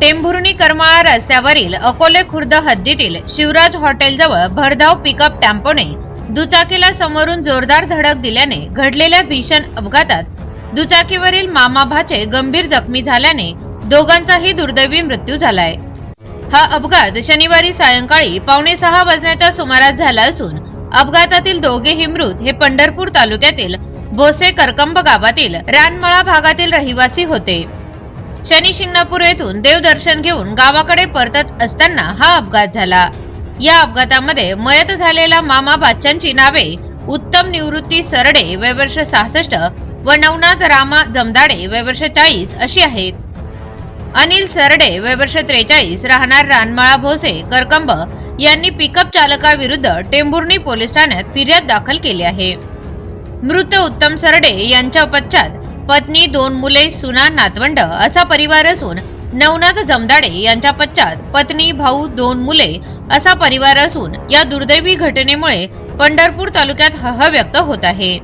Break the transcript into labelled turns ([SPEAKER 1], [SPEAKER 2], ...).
[SPEAKER 1] टेंभुर्णी करमाळा रस्त्यावरील अकोले खुर्द हद्दीतील शिवराज हॉटेलजवळ भरधाव पिकअप टॅम्पोने दुचाकीला समोरून जोरदार धडक दिल्याने घडलेल्या भीषण अपघातात दुचाकीवरील मामा भाचे गंभीर जखमी झाल्याने दोघांचाही दुर्दैवी मृत्यू झालाय. हा अपघात शनिवारी सायंकाळी पावणे सहा वाजण्याच्या सुमारास झाला असून अपघातातील दोघेही मृत हे पंढरपूर तालुक्यातील भोसे करकंब गावातील रानमळा भागातील रहिवासी होते. शनी शिंगणापूर येथून देवदर्शन घेऊन गावाकडे परतत असताना हा अपघात झाला. या अपघातामध्ये मयत झालेला मामा बाच्चांची नावे उत्तम निवृत्ती सरडे वयवर्ष सहासष्ट व नवनाथ रामा जमदाडे वयवर्ष चाळीस अशी आहेत. अनिल सरडे वयवर्ष त्रेचाळीस राहणार रानमाळा भोसे करकंब यांनी पिकअप चालकाविरुद्ध टेंभुर्णी पोलीस ठाण्यात फिर्याद दाखल केली आहे. मृत उत्तम सरडे यांच्या पश्चात पत्नी दोन मुले सुना नातवंड असा परिवार असून नवनाथ जमदाडे यांच्या पश्चात पत्नी भाऊ दोन मुले असा परिवार असून या दुर्दैवी घटनेमुळे पंढरपूर तालुक्यात हह व्यक्त होत आहे.